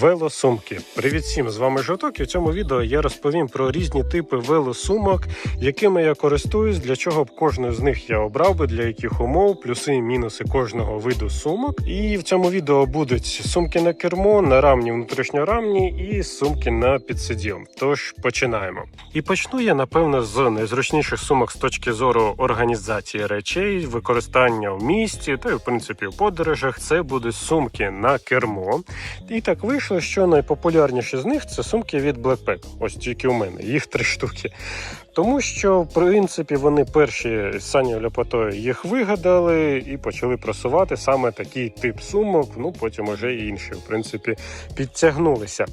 Велосумки. Привіт всім! З вами Жоток. І в цьому відео я розповім про різні типи велосумок, якими я користуюсь, для чого б кожну з них я обрав би, для яких умов, плюси і мінуси кожного виду сумок. І в цьому відео будуть сумки на кермо, на рамні, внутрішньорамні і сумки на підсиділ. Тож починаємо. І почну я напевно з найзручніших сумок з точки зору організації речей, використання в місті та й в принципі в подорожах. Це будуть сумки на кермо. І так вийшло, що найпопулярніші з них це сумки від Blackpack. Ось тільки у мене, їх три штуки. Тому що, в принципі, вони перші з Саню Ляпотою їх вигадали і почали просувати саме такий тип сумок. Ну потім уже і інші, в принципі, підтягнулися.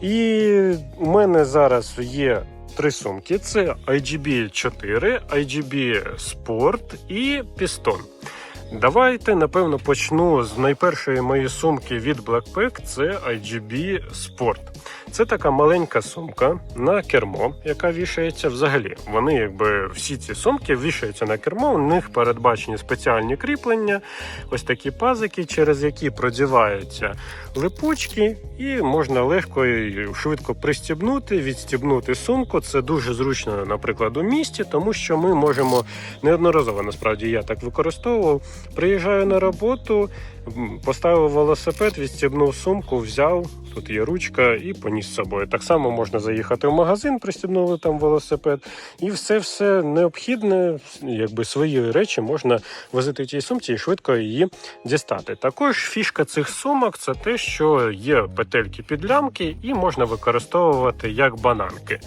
І у мене зараз є. Три сумки: це IGB 4, IGB Sport і Piston. Давайте напевно почну з найпершої моєї сумки від Blackpack. Це IGB Sport. Це така маленька сумка на кермо, яка вішається взагалі. Вони, якби всі ці сумки вішаються на кермо. У них передбачені спеціальні кріплення, ось такі пазики, через які продіваються липучки, і можна легко і швидко пристібнути, відстібнути сумку. Це дуже зручно, наприклад, у місті, тому що ми можемо неодноразово насправді я так використовував. Приїжджаю на роботу, поставив велосипед, відстібнув сумку, взяв. Тут є ручка і поніс з собою. Так само можна заїхати в магазин, пристібнули там велосипед, і все все необхідне, якби свої речі можна возити в тій сумці і швидко її дістати. Також фішка цих сумок це те, що є петельки під лямки, і можна використовувати як бананки.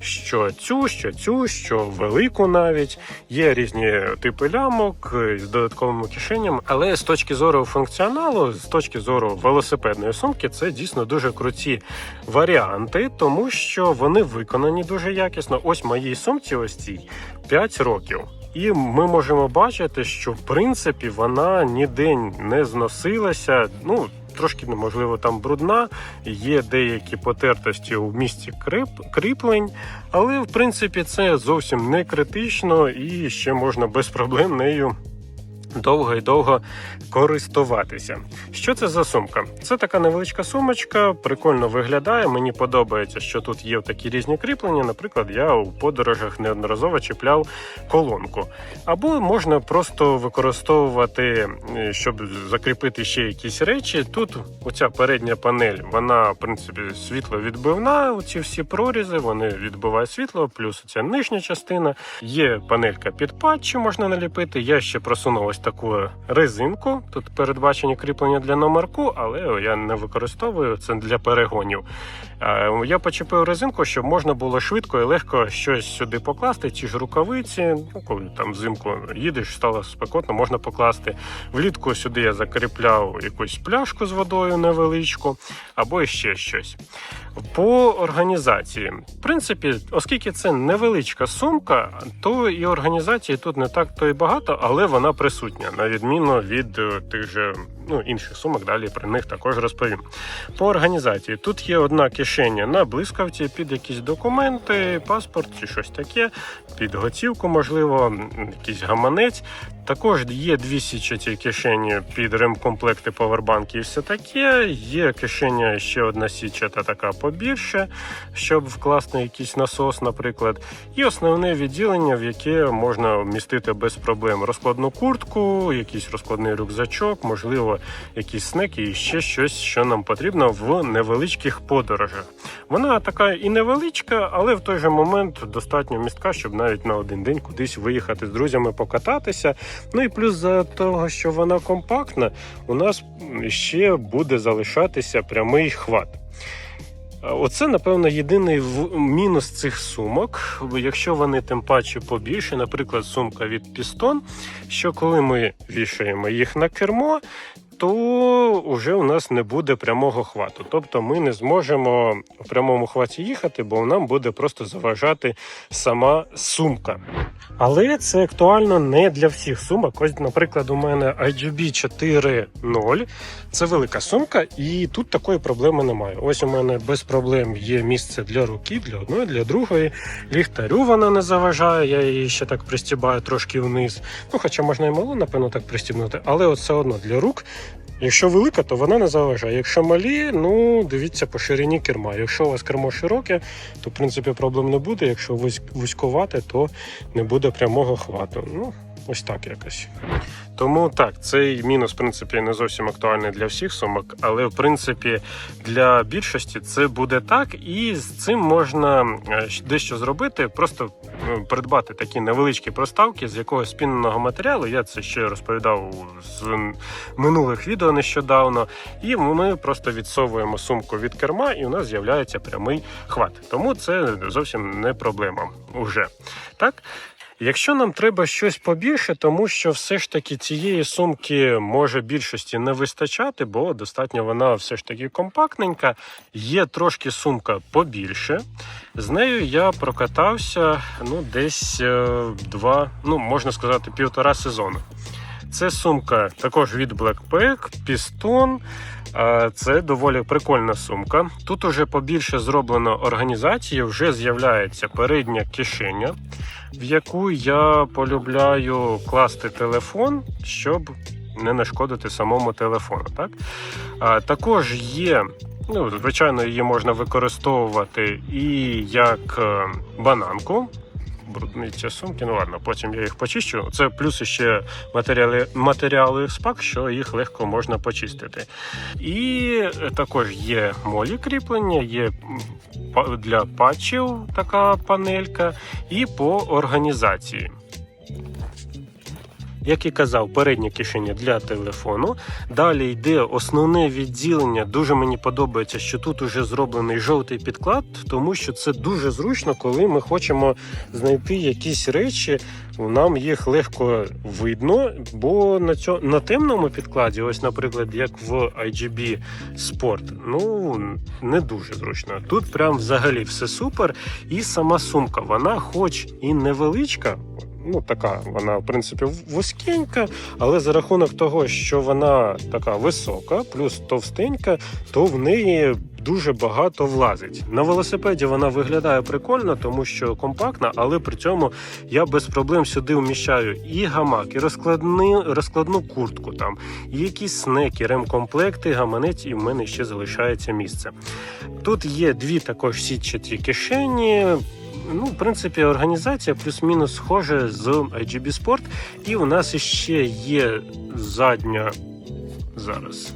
Що цю, що цю, що велику навіть. Є різні типи лямок з додатковими кишенями, але з точки зору функціоналу, з точки зору велосипедної сумки, це дійсно дуже круті варіанти, тому що вони виконані дуже якісно. Ось моїй сумці, ось цій 5 років. І ми можемо бачити, що в принципі вона ніде не зносилася. Ну трошки неможливо там брудна, є деякі потертості у місці крип, кріплень, але в принципі це зовсім не критично і ще можна без проблем нею. Довго і довго користуватися. Що це за сумка? Це така невеличка сумочка, прикольно виглядає. Мені подобається, що тут є такі різні кріплення. Наприклад, я у подорожах неодноразово чіпляв колонку. Або можна просто використовувати, е, щоб закріпити ще якісь речі. Тут оця передня панель, вона в принципі світловідбивна. Оці всі прорізи, вони відбивають світло, плюс ця нижня частина. Є панелька під патчі, можна наліпити. Я ще просунув ось таку резинку. Тут передбачені кріплення для номерку, але я не використовую це для перегонів. Е, Я почепив резинку, щоб можна було швидко і легко щось сюди покласти. Ті ж рукавиці, ну коли там взимку їдеш, стало спекотно, можна покласти. Влітку сюди я закріпляв якусь пляшку з водою невеличку, або ще щось. По організації, в принципі, оскільки це невеличка сумка, то і організації тут не так то і багато, але вона присутня, на відміну від е, тих же ну, інших сумок. Далі про них також розповім. По організації тут є одна кишеня на блискавці під якісь документи, паспорт чи щось таке, під готівку, можливо, якийсь гаманець. Також є дві січаті кишені під ремкомплекти, повербанки і все таке. Є кишеня ще одна січата така побільше, щоб вкласти якийсь насос, наприклад. І основне відділення, в яке можна вмістити без проблем розкладну куртку, якийсь розкладний рюкзачок, можливо, якісь снеки і ще щось, що нам потрібно в невеличких подорожах. Вона така і невеличка, але в той же момент достатньо містка, щоб навіть на один день кудись виїхати з друзями покататися. Ну і плюс за того, що вона компактна, у нас ще буде залишатися прямий хват. Оце, напевно, єдиний мінус цих сумок, якщо вони тим паче побільше, наприклад, сумка від Piston, що коли ми вішаємо їх на кермо, то вже у нас не буде прямого хвату. Тобто ми не зможемо в прямому хваті їхати, бо нам буде просто заважати сама сумка. Але це актуально не для всіх сумок. Ось, наприклад, у мене IGB 4.0. Це велика сумка, і тут такої проблеми немає. Ось у мене без проблем є місце для руки, для одної, для другої. Ліхтарю вона не заважає, я її ще так пристібаю трошки вниз. Ну, хоча можна і малу, напевно, так пристібнути, але от все одно для рук Якщо велика, то вона не заважає. Якщо малі, ну дивіться по ширині керма. Якщо у вас кермо широке, то в принципі проблем не буде. Якщо вузькувати, то не буде прямого хвату. Ну, ось так якось. Тому так, цей мінус, в принципі, не зовсім актуальний для всіх сумок, але в принципі для більшості це буде так, і з цим можна е, дещо зробити, просто е, придбати такі невеличкі проставки з якогось спіненого матеріалу. Я це ще розповідав з минулих відео нещодавно. І ми просто відсовуємо сумку від керма, і у нас з'являється прямий хват. Тому це зовсім не проблема уже. Так. Якщо нам треба щось побільше, тому що все ж таки цієї сумки може більшості не вистачати, бо достатньо вона все ж таки компактненька. Є трошки сумка побільше. З нею я прокатався ну, десь е, два, ну можна сказати, півтора сезону. Це сумка також від Blackpack, Piston. Це доволі прикольна сумка. Тут уже побільше зроблено організації, вже з'являється передня кишеня, в яку я полюбляю класти телефон, щоб не нашкодити самому телефону. Так? А, також є. Ну, звичайно, її можна використовувати і як е, бананку. Брудниця сумки, ну ладно, потім я їх почищу. Це плюс ще матеріали, матеріали спак, що їх легко можна почистити. І також є молі кріплення, є для патчів така панелька, і по організації. Як і казав, переднє кишеня для телефону. Далі йде основне відділення. Дуже мені подобається, що тут уже зроблений жовтий підклад, тому що це дуже зручно, коли ми хочемо знайти якісь речі. Нам їх легко видно, бо на цьо, на темному підкладі, ось, наприклад, як в IGB Sport, ну не дуже зручно. Тут прям взагалі все супер. І сама сумка, вона, хоч і невеличка, ну така, вона в принципі вузькенька, але за рахунок того, що вона така висока, плюс товстенька, то в неї дуже багато влазить. На велосипеді вона виглядає прикольно, тому що компактна, але при цьому я без проблем сюди вміщаю і гамак, і розкладни, розкладну куртку там, і якісь снеки, ремкомплекти, гаманець, і в мене ще залишається місце. Тут є дві також сітчаті кишені. Ну, в принципі, організація плюс-мінус схожа з IGB Sport. І у нас ще є задня зараз.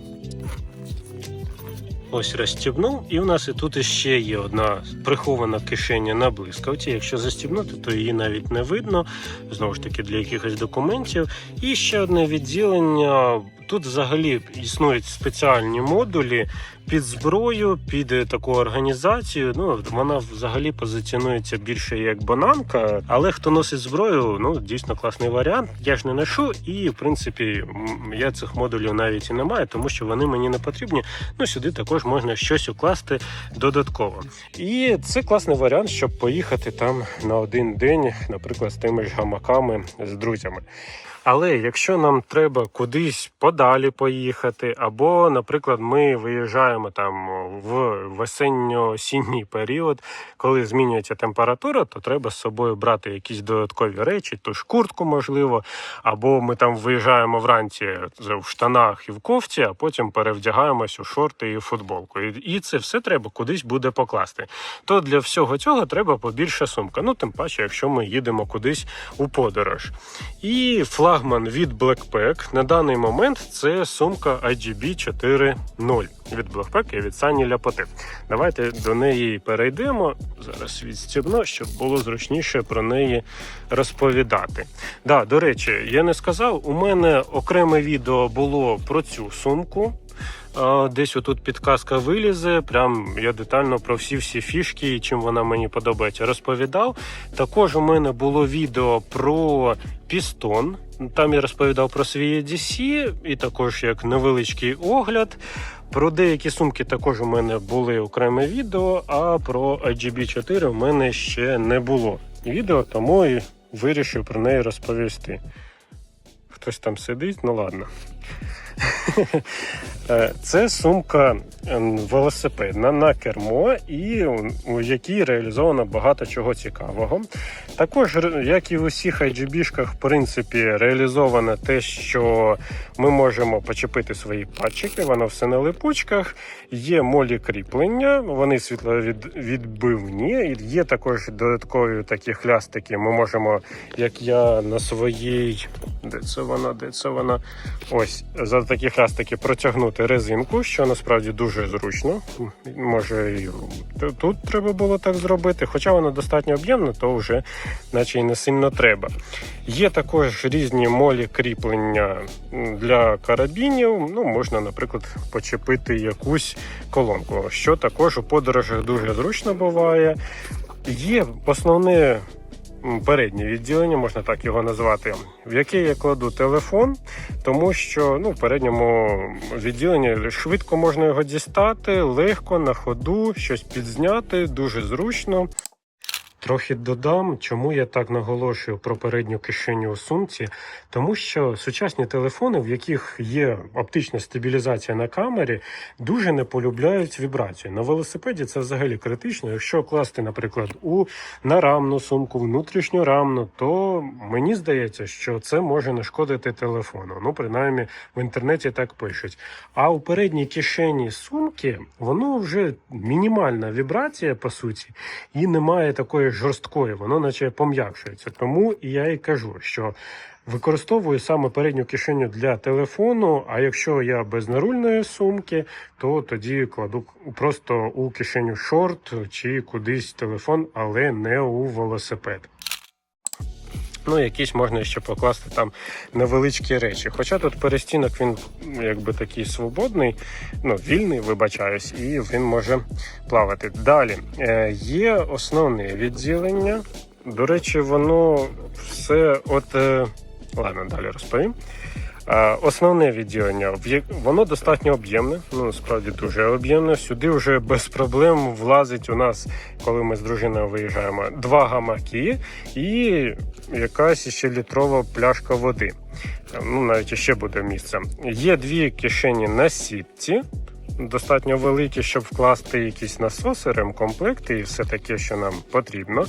Ось розстібнув, і у нас і тут ще є одна прихована кишеня на блискавці. Якщо застібнути, то її навіть не видно. Знову ж таки, для якихось документів. І ще одне відділення. Тут взагалі існують спеціальні модулі під зброю, під е, таку організацію. Ну вона взагалі позиціонується більше як бананка. Але хто носить зброю, ну дійсно класний варіант. Я ж не ношу, і в принципі я цих модулів навіть і не маю, тому що вони мені не потрібні. Ну сюди також можна щось укласти додатково. І це класний варіант, щоб поїхати там на один день, наприклад, з тими ж гамаками з друзями. Але якщо нам треба кудись подалі поїхати, або, наприклад, ми виїжджаємо там в весенньо-осінній період, коли змінюється температура, то треба з собою брати якісь додаткові речі, ту ж куртку, можливо, або ми там виїжджаємо вранці в штанах і в кофті, а потім перевдягаємось у шорти і футболку. І це все треба кудись буде покласти. То для всього цього треба побільше сумка. Ну тим паче, якщо ми їдемо кудись у подорож. І флагман від Blackpack на даний момент це сумка IGB 4.0 від Blackpack і від Сані Ляпоти. Давайте до неї перейдемо. Зараз відстібно, щоб було зручніше про неї розповідати. Да, до речі, я не сказав, у мене окреме відео було про цю сумку. Десь отут підказка вилізе. Прям я детально про всі всі фішки і чим вона мені подобається, розповідав. Також у мене було відео про пістон. Там я розповідав про свій EDC і також як невеличкий огляд. Про деякі сумки також у мене були окреме відео, а про IGB 4 у мене ще не було відео, тому і вирішив про неї розповісти. Хтось там сидить, ну ладно. Е, Це сумка ем, велосипедна на кермо, і у- якій реалізовано багато чого цікавого. Також, як і в усіх IGB-шках, в принципі, реалізовано те, що ми можемо почепити свої патчики, воно все на липучках. Є молі кріплення, вони світловідбивні. Є також додаткові такі хлястики. Ми можемо, як я на своїй. Де це вона? Де це вона? Ось за такі хлястики протягнути резинку, що насправді дуже зручно. Може, і тут треба було так зробити. Хоча вона достатньо об'ємна, то вже наче й не сильно треба. Є також різні молі кріплення для карабінів. Ну, можна, наприклад, почепити якусь колонку, що також у подорожах дуже зручно буває. Є основне переднє відділення, можна так його назвати, в яке я кладу телефон, тому що ну, в передньому відділенні швидко можна його дістати, легко на ходу, щось підзняти, дуже зручно. Трохи додам, чому я так наголошую про передню кишеню у сумці, тому що сучасні телефони, в яких є оптична стабілізація на камері, дуже не полюбляють вібрацію. На велосипеді це взагалі критично. Якщо класти, наприклад, у нарамну сумку, внутрішньорамну, то мені здається, що це може нашкодити телефону. Ну, принаймні, в інтернеті так пишуть. А у передній кишені сумки воно вже мінімальна вібрація, по суті, і немає такої жорсткої, воно наче пом'якшується. Тому і я і кажу, що використовую саме передню кишеню для телефону. А якщо я без нарульної сумки, то тоді кладу просто у кишеню шорт чи кудись телефон, але не у велосипед. Ну, якісь можна ще покласти там невеличкі речі. Хоча тут перестінок він якби такий свободний, ну вільний, вибачаюсь, і він може плавати. Далі е, є основне відділення. До речі, воно все от. Е, ладно, далі розповім. Е, Основне відділення воно достатньо об'ємне, ну справді дуже об'ємне. Сюди вже без проблем влазить у нас, коли ми з дружиною виїжджаємо, два гамаки і якась ще літрова пляшка води. Ну навіть ще буде місце. Є дві кишені на сітці. Достатньо великі, щоб вкласти якісь насоси, ремкомплекти і все таке, що нам потрібно.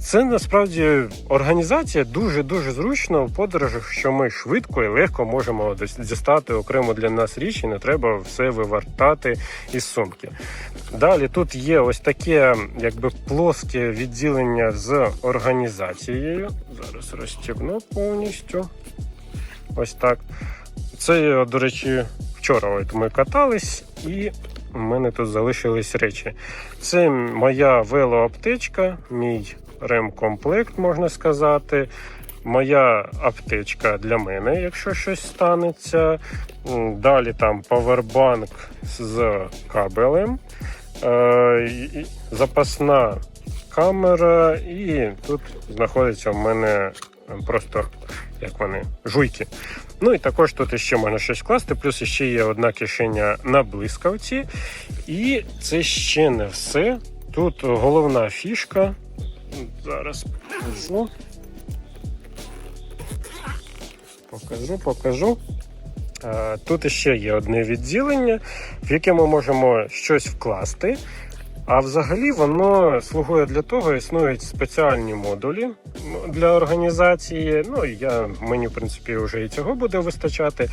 Це насправді організація дуже дуже зручно в подорожах, що ми швидко і легко можемо дістати окремо для нас річ, і не треба все вивертати із сумки. Далі тут є ось таке, якби плоске відділення з організацією. Зараз розстібну повністю. Ось так. Це, до речі, вчора от ми катались, і у мене тут залишились речі. Це моя велоаптечка, мій ремкомплект, можна сказати. Моя аптечка для мене, якщо щось станеться. Далі там павербанк з кабелем, е, запасна камера, і тут знаходиться в мене просто як вони, жуйки. Ну і також тут ще можна щось класти, плюс ще є одна кишеня на блискавці. І це ще не все. Тут головна фішка. Зараз покажу. Покажу, покажу. Тут ще є одне відділення, в яке ми можемо щось вкласти. А взагалі воно слугує для того, існують спеціальні модулі для організації. Ну я мені в принципі вже і цього буде вистачати.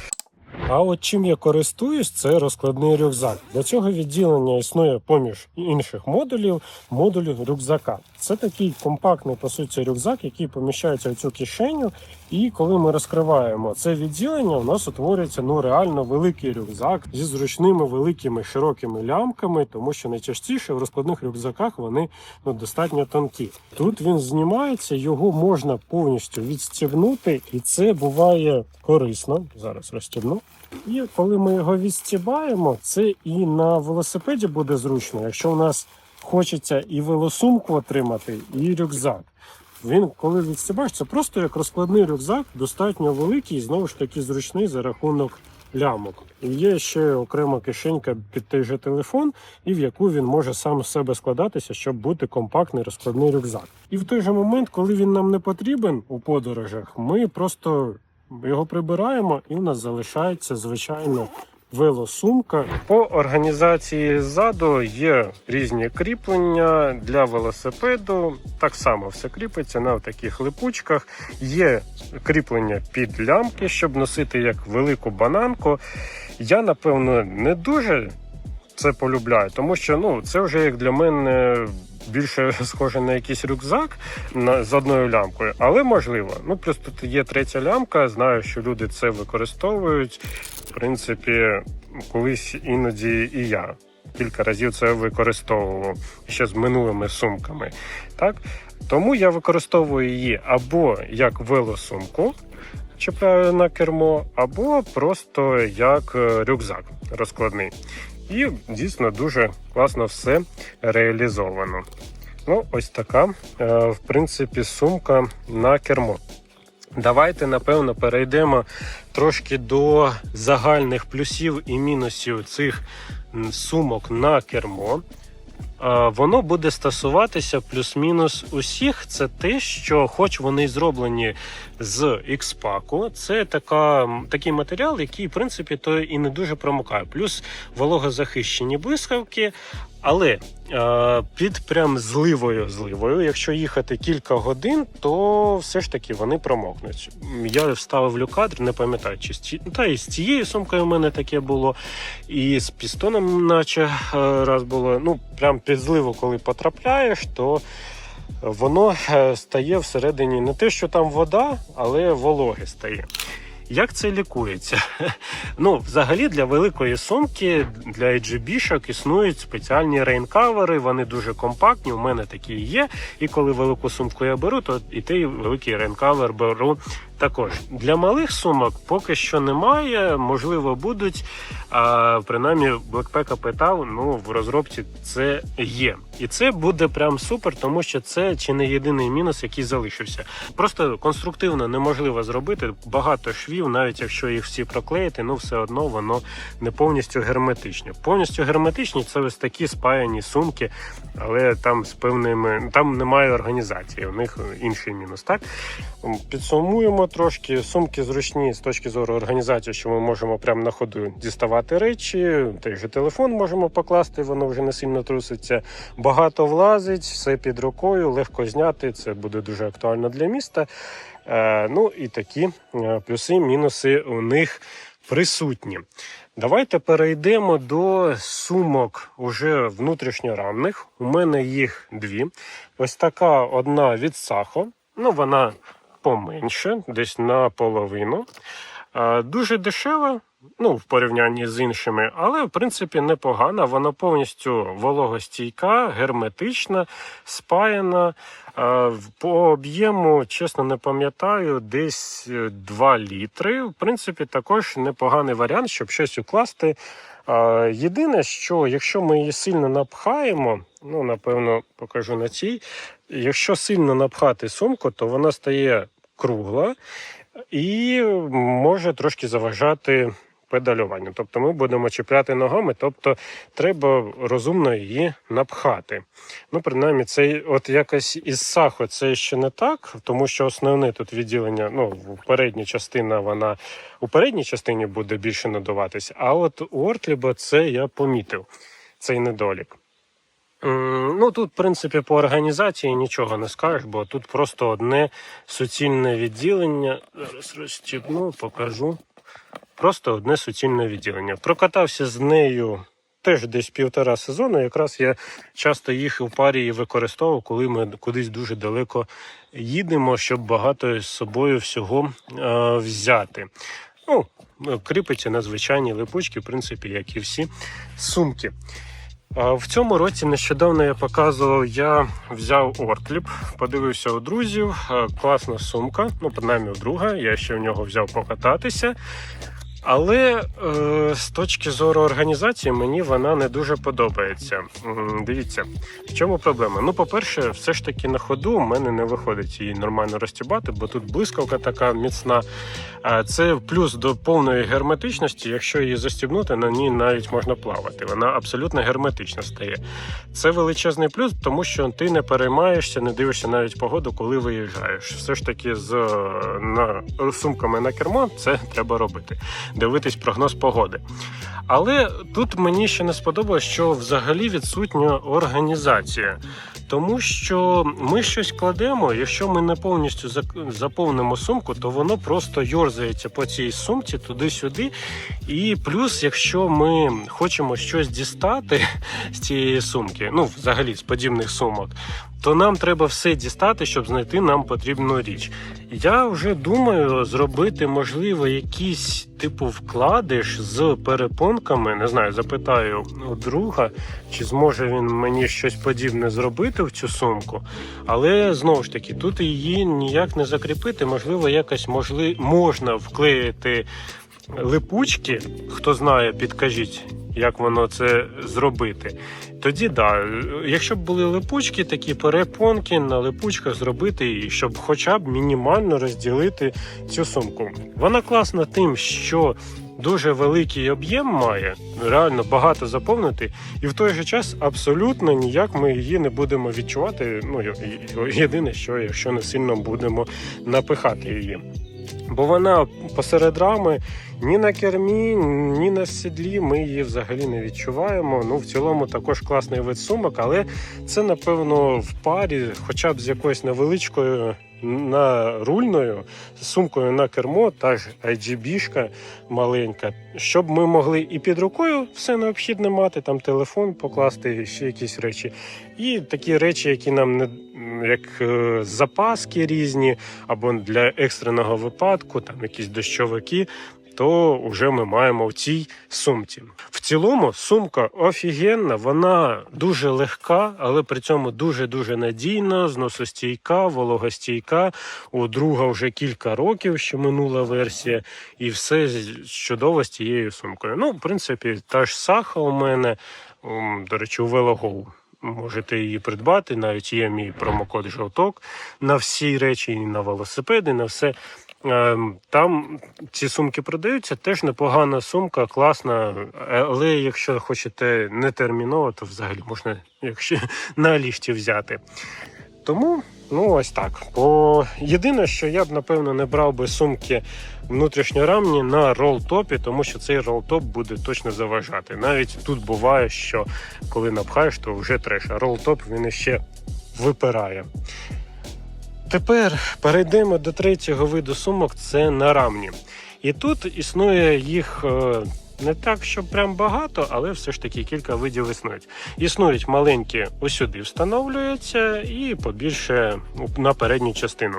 А от чим я користуюсь, це розкладний рюкзак. Для цього відділення існує поміж інших модулів модуль рюкзака. Це такий компактний по суті рюкзак, який поміщається в цю кишеню. І коли ми розкриваємо це відділення, у нас утворюється ну реально великий рюкзак зі зручними великими широкими лямками, тому що найчастіше в розкладних рюкзаках вони ну, достатньо тонкі. Тут він знімається, його можна повністю відстібнути, і це буває корисно. Зараз розстібну. І коли ми його відстібаємо, це і на велосипеді буде зручно, якщо у нас хочеться і велосумку отримати, і рюкзак. Він, коли відстібаєш, це просто як розкладний рюкзак, достатньо великий і знову ж таки зручний за рахунок лямок. І є ще окрема кишенька під той же телефон, і в яку він може сам з себе складатися, щоб бути компактний розкладний рюкзак. І в той же момент, коли він нам не потрібен у подорожах, ми просто його прибираємо, і у нас залишається звичайно велосумка. По організації ззаду є різні кріплення для велосипеду. Так само все кріпиться на таких липучках. Є кріплення під лямки, щоб носити як велику бананку. Я напевно не дуже це полюбляю, тому що ну це вже як для мене. Більше схоже на якийсь рюкзак на, з одною лямкою, але можливо. Ну плюс тут є третя лямка. Знаю, що люди це використовують. В принципі, колись іноді і я кілька разів це використовував ще з минулими сумками. Так тому я використовую її або як велосумку, чіпляю на кермо, або просто як е, рюкзак розкладний. І дійсно дуже класно все реалізовано. Ну, ось така, е, в принципі, сумка на кермо. Давайте, напевно, перейдемо трошки до загальних плюсів і мінусів цих сумок на кермо. Е, Воно буде стосуватися плюс-мінус усіх. Це те, що, хоч вони зроблені з X-паку, це така, такий матеріал, який, в принципі, то і не дуже промокає. Плюс вологозахищені блискавки. Але е, під прям зливою зливою, якщо їхати кілька годин, то все ж таки вони промокнуть. Я вставив люкадр, не пам'ятаю, чи з та і з цією сумкою у мене таке було, і з пістоном, наче е, раз було. Ну, прям під зливу, коли потрапляєш, то воно е, стає всередині не те, що там вода, але вологе стає. Як це лікується? Ну, взагалі для великої сумки, для AGB-шок існують спеціальні рейнкавери, вони дуже компактні. У мене такі є. І коли велику сумку я беру, то і той великий рейнкавер беру також. Для малих сумок поки що немає, можливо, будуть. А принаймні Blackpack питав, ну в розробці це є. І це буде прям супер, тому що це чи не єдиний мінус, який залишився. Просто конструктивно неможливо зробити багато швів, навіть якщо їх всі проклеїти, ну все одно воно не повністю герметичне. Повністю герметичні це ось такі спаяні сумки, але там з певними там немає організації. У них інший мінус. Так підсумуємо трошки. Сумки зручні з точки зору організації, що ми можемо прямо на ходу діставати речі. Той же телефон можемо покласти, воно вже не сильно труситься. Багато влазить, все під рукою, легко зняти. Це буде дуже актуально для міста. Е, ну і такі е, плюси, мінуси у них присутні. Давайте перейдемо до сумок уже внутрішньорамних. У мене їх дві. Ось така одна від Сахо. Ну, вона поменше, десь наполовину. Е, Дуже дешева, ну, в порівнянні з іншими, але в принципі непогана. Вона повністю вологостійка, герметична, спаяна. Е, По об'єму, чесно, не пам'ятаю, десь е, 2 літри. В принципі, також непоганий варіант, щоб щось укласти. Е, Єдине, що якщо ми її сильно напхаємо, ну напевно покажу на цій. Якщо сильно напхати сумку, то вона стає кругла і може трошки заважати педалюванню. Тобто ми будемо чіпляти ногами, тобто треба розумно її напхати. Ну, принаймні, це от якось із сахо це ще не так, тому що основне тут відділення, ну, передня частина, вона у передній частині буде більше надуватися, а от у Ортліба це я помітив цей недолік. М, Ну тут, в принципі, по організації нічого не скажеш, бо тут просто одне суцільне відділення. Зараз розстібну, покажу. Просто одне суцільне відділення. Прокатався з нею теж десь півтора сезону. Якраз я часто їх у парі і використовував, коли ми кудись дуже далеко їдемо, щоб багато з собою всього е, взяти. Ну, кріпиться на звичайні липучки, в принципі, як і всі сумки. В цьому році нещодавно я показував, я взяв Ортліп, подивився у друзів. Класна сумка, ну, принаймні у друга. Я ще в нього взяв покататися. Але е, з точки зору організації мені вона не дуже подобається. Дивіться, в чому проблема? Ну, по-перше, все ж таки на ходу у мене не виходить її нормально розтібати, бо тут блискавка така міцна. Це плюс до повної герметичності. Якщо її застібнути, на ній навіть можна плавати. Вона абсолютно герметична стає. Це величезний плюс, тому що ти не переймаєшся, не дивишся навіть погоду, коли виїжджаєш. Все ж таки з е, на, сумками на кермо це треба робити. Дивитись прогноз погоди. Але тут мені ще не сподобалось, що взагалі відсутня організація. Тому що ми щось кладемо, якщо ми не повністю заповнимо сумку, то воно просто йорзається по цій сумці туди-сюди. І плюс, якщо ми хочемо щось дістати з цієї сумки, ну взагалі з подібних сумок, то нам треба все дістати, щоб знайти нам потрібну річ. Я вже думаю зробити, можливо, якийсь типу вкладиш з перепонками. Не знаю, запитаю у друга, чи зможе він мені щось подібне зробити в цю сумку. Але знову ж таки, тут її ніяк не закріпити. Можливо, якось можли... можна вклеїти липучки. Хто знає, підкажіть, як воно це зробити. Тоді да, якщо б були липучки, такі перепонки на липучках зробити, і щоб хоча б мінімально розділити цю сумку. Вона класна тим, що дуже великий об'єм має, реально багато заповнити, і в той же час абсолютно ніяк ми її не будемо відчувати. Ну єдине, що якщо не сильно будемо напихати її. Бо вона посеред рами ні на кермі, ні на сідлі ми її взагалі не відчуваємо. Ну, в цілому також класний вид сумок, але це напевно в парі, хоча б з якоюсь невеличкою нарульною сумкою на кермо, та IGB-шка маленька, щоб ми могли і під рукою все необхідне мати, там телефон покласти, ще якісь речі, і такі речі, які нам не як е, запаски різні, або для екстреного випадку, там якісь дощовики. То вже ми маємо в цій сумці. В цілому сумка офігенна, вона дуже легка, але при цьому дуже дуже надійна, зносостійка, вологостійка. У друга вже кілька років, що минула версія, і все чудово з цією сумкою. Ну, в принципі, та ж саха у мене, до речі, у Велогоу. Можете її придбати, навіть є мій промокод жовток на всі речі, і на велосипеди, на все. Ем, Там ці сумки продаються, теж непогана сумка, класна. Але якщо хочете не терміново, то взагалі можна якщо на алішті взяти. Тому, ну ось так. Бо єдине, що я б напевно не брав би сумки внутрішньорамні на ролтопі, тому що цей ролтоп буде точно заважати. Навіть тут буває, що коли напхаєш, то вже треш, а ролтоп він іще випирає. Тепер перейдемо до третього виду сумок це нарамні. І тут існує їх е, не так, що прям багато, але все ж таки кілька видів існують. Існують маленькі, усюди сюди встановлюються, і побільше на передню частину.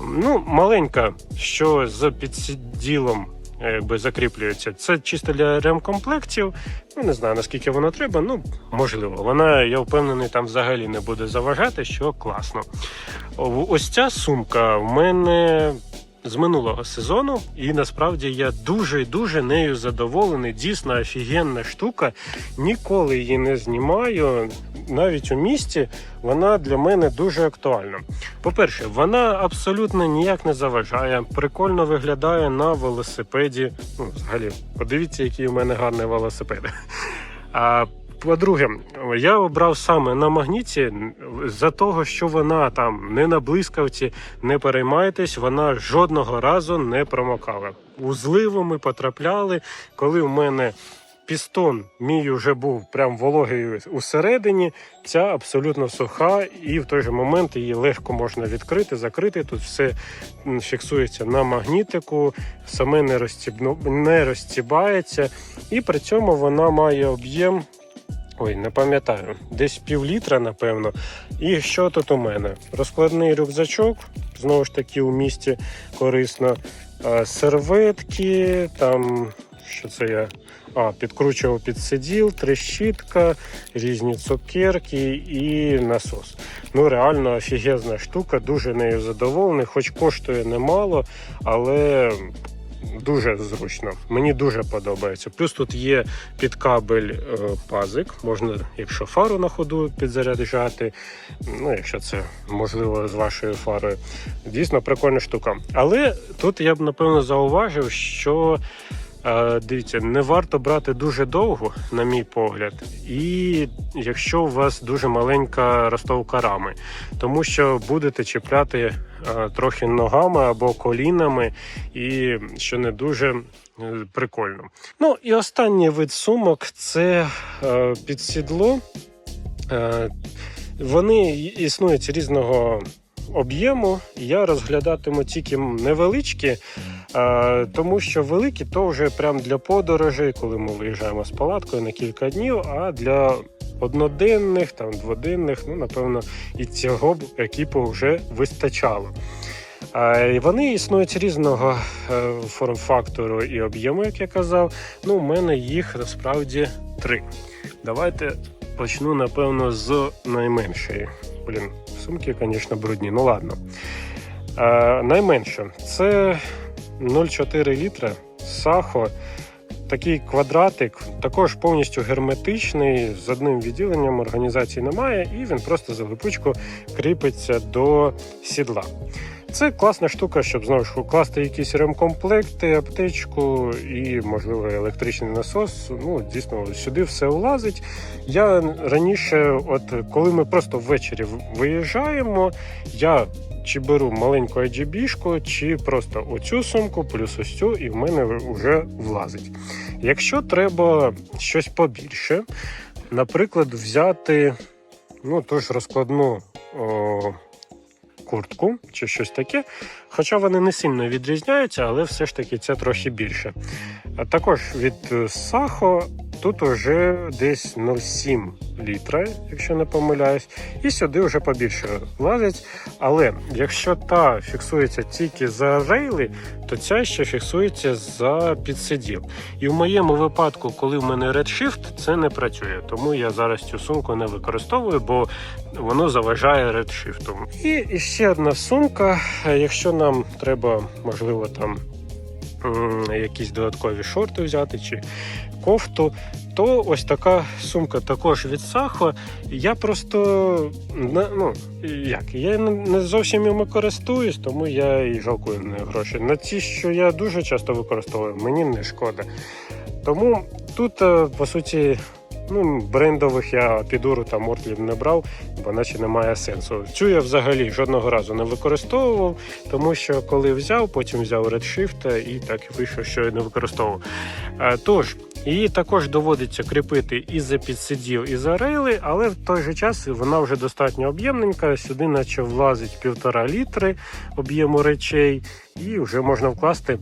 Ну, маленька, що з підсиділом е, якби закріплюється. Це чисто для ремкомплектів. Ну, не знаю наскільки воно треба. Ну, можливо, вона, я впевнений, там взагалі не буде заважати, що класно. Ось ця сумка в мене з минулого сезону, і насправді я дуже дуже нею задоволений. Дійсно офігенна штука. Ніколи її не знімаю. Навіть у місті вона для мене дуже актуальна. По-перше, вона абсолютно ніяк не заважає, прикольно виглядає на велосипеді. Ну, взагалі, подивіться, який у мене гарний велосипед. А по-друге, я обрав саме на магніті за того, що вона там не на блискавці, не переймайтесь, вона жодного разу не промокала. У зливу ми потрапляли, коли у мене. Пістон мій вже був прям вологий усередині. Ця абсолютно суха, і в той же момент її легко можна відкрити, закрити. Тут все фіксується на магнітику, саме не, розстібну, не розстібається, і при цьому вона має об'єм. Ой, не пам'ятаю, десь пів літра, напевно. І що тут у мене? Розкладний рюкзачок, знову ж таки, у місті корисно. Серветки, там що це я? А, підкручував під сиділ, трещітка, різні цукерки і насос. Ну, реально офігезна штука, дуже нею задоволений, хоч коштує немало, але дуже зручно. Мені дуже подобається. Плюс тут є під кабель е, пазик. Можна, якщо фару на ходу підзаряджати. Ну, якщо це можливо з вашою фарою. Дійсно прикольна штука. Але тут я б напевно зауважив, що. Е, Дивіться, не варто брати дуже довго, на мій погляд, і якщо у вас дуже маленька ростовка рами, тому що будете чіпляти трохи ногами або колінами, і що не дуже е, прикольно. Ну і останній вид сумок це е, підсідло. Е, вони існують різного об'єму. Я розглядатиму тільки невеличкі, тому що великі то вже прям для подорожей, коли ми виїжджаємо з палаткою на кілька днів, а для одноденних, там дводенних, ну напевно, і цього екіпу вже вистачало. Вони існують різного е, форм-фактору і об'єму, як я казав. Ну, у мене їх насправді три. Давайте почну, напевно, з найменшої. Блін, сумки, звісно, брудні. Ну ладно. Е, найменше це 0,4 літра сахо. Такий квадратик, також повністю герметичний, з одним відділенням організації немає, і він просто за липучку кріпиться до сідла. Це класна штука, щоб знову ж укласти якісь ремкомплекти, аптечку і, можливо, електричний насос. Ну, дійсно, сюди все влазить. Я раніше, от коли ми просто ввечері виїжджаємо, я чи беру маленьку IGB-шку, чи просто оцю сумку, плюс ось цю, і в мене вже влазить. Якщо треба щось побільше, наприклад, взяти ну, ту ж розкладну. О, куртку чи щось таке. Хоча вони не сильно відрізняються, але все ж таки це трохи більше. А також від Сахо тут вже десь 0,7 літра, якщо не помиляюсь, і сюди вже побільше влазить. Але якщо та фіксується тільки за рейли, то ця ще фіксується за підсиділ. І в моєму випадку, коли в мене Redshift, це не працює. Тому я зараз цю сумку не використовую, бо воно заважає Redshift. І ще одна сумка. Якщо нам треба, можливо, там якісь додаткові шорти взяти чи кофту, то ось така сумка також від Сахо. Я просто ну, як, я не зовсім іми користуюсь, тому я і жалкую на гроші. На ті, що я дуже часто використовую, мені не шкода. Тому тут, е, по суті, Ну, брендових я підуру та мортлів не брав, бо наче немає сенсу. Цю я взагалі жодного разу не використовував, тому що коли взяв, потім взяв Redshift і так вийшов, що я не використовував. Тож, її також доводиться кріпити і за підсидів, і за рейли, але в той же час вона вже достатньо об'ємненька. Сюди, наче влазить півтора літри об'єму речей, і вже можна вкласти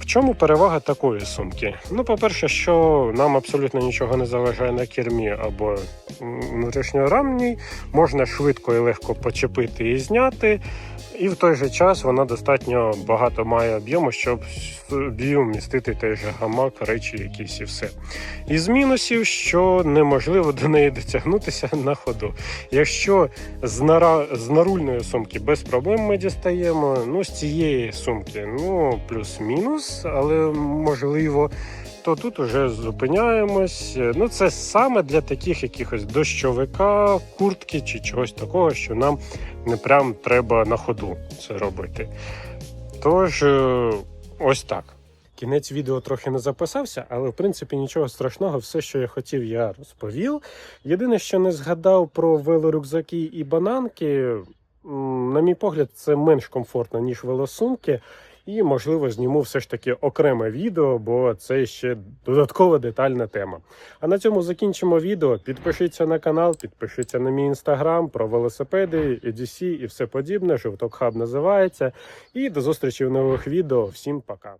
в чому перевага такої сумки? Ну, по-перше, що нам абсолютно нічого не заважає на кермі або внутрішньорамній, можна швидко і легко почепити і зняти. І в той же час вона достатньо багато має об'єму, щоб собі вмістити той же гамак, речі, якісь і все. Із мінусів, що неможливо до неї дотягнутися на ходу. Якщо з нара... з нарульної сумки без проблем ми дістаємо, ну з цієї сумки, ну плюс-мінус, але можливо то тут вже зупиняємось. Ну, Це саме для таких якихось дощовика, куртки чи чогось такого, що нам не прям треба на ходу це робити. Тож, е, ось так. Кінець відео трохи не записався, але в принципі нічого страшного, все, що я хотів, я розповів. Єдине, що не згадав про велорюкзаки і бананки, на мій погляд, це менш комфортно, ніж велосумки. І, можливо, зніму все ж таки окреме відео, бо це ще додаткова детальна тема. А на цьому закінчимо відео. Підпишіться на канал, підпишіться на мій інстаграм про велосипеди, EDC і все подібне. Жовток хаб називається. І до зустрічі в нових відео. Всім пока.